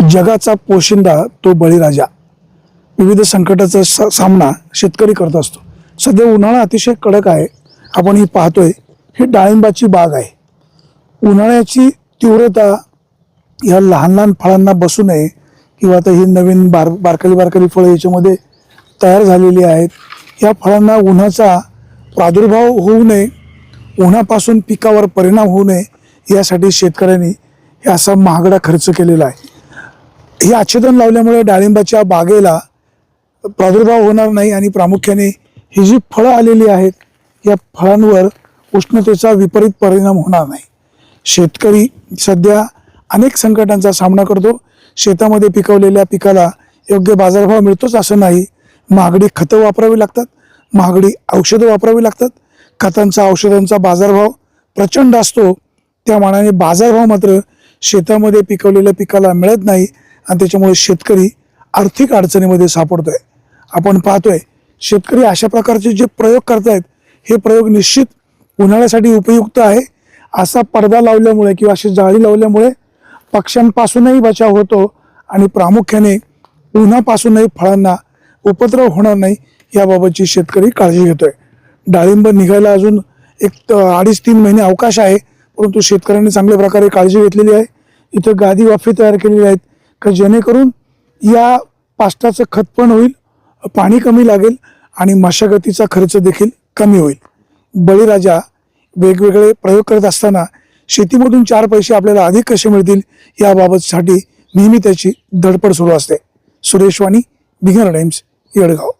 जगाचा पोशिंदा तो बळीराजा. विविध संकटाचा सा- सामना शेतकरी करत असतो. सध्या उन्हाळा अतिशय कडक आहे. आपण ही पाहतोय ही डाळिंबाची बाग आहे. उन्हाळ्याची तीव्रता या लहान लहान फळांना बसू नये किंवा आता ही नवीन बार बारकाली बारकाली फळं याच्यामध्ये तयार झालेली आहेत. या फळांना उन्हाचा प्रादुर्भाव होऊ नये उन्हापासून पिकावर परिणाम होऊ नये यासाठी शेतकऱ्यांनी हे असा महागडा खर्च केलेला आहे. हे आच्छादन लावल्यामुळे डाळिंबाच्या बागेला प्रादुर्भाव होणार नाही आणि प्रामुख्याने ही जी फळं आलेली आहेत या फळांवर उष्णतेचा विपरीत परिणाम होणार नाही. शेतकरी सध्या अनेक संकटांचा सामना करतो. शेतामध्ये पिकवलेल्या पिकाला योग्य बाजारभाव मिळतोच असं नाही. महागडी खतं वापरावी लागतात. महागडी औषधं वापरावी लागतात. खतांचा औषधांचा बाजारभाव प्रचंड असतो. त्या मानाने बाजारभाव मात्र शेतामध्ये पिकवलेल्या पिकाला मिळत नाही. आणि त्याच्यामुळे शेतकरी आर्थिक अडचणीमध्ये सापडतोय. आपण पाहतोय शेतकरी अशा प्रकारचे जे प्रयोग करतायत हे प्रयोग निश्चित उन्हाळ्यासाठी उपयुक्त आहे. असा पडदा लावल्यामुळे किंवा अशी जाळी लावल्यामुळे पक्ष्यांपासूनही बचाव होतो आणि प्रामुख्याने उन्हापासूनही फळांना उपद्रव होणार नाही याबाबतची शेतकरी काळजी घेतोय. डाळिंब निघायला अजून एक अडीच तीन महिने अवकाश आहे परंतु शेतकऱ्यांनी चांगल्या प्रकारे काळजी घेतलेली आहे. इथं गादी वाफे तयार केलेली आहेत. का जेणेकरून या पाष्टाचं खत पण होईल पाणी कमी लागेल आणि मशागतीचा खर्च देखील कमी होईल. बळीराजा वेगवेगळे प्रयोग करत असताना शेतीमधून चार पैसे आपल्याला अधिक कसे मिळतील याबाबतसाठी नेहमी त्याची धडपड सुरू असते. Suresh Vani bigger times Yedgaon.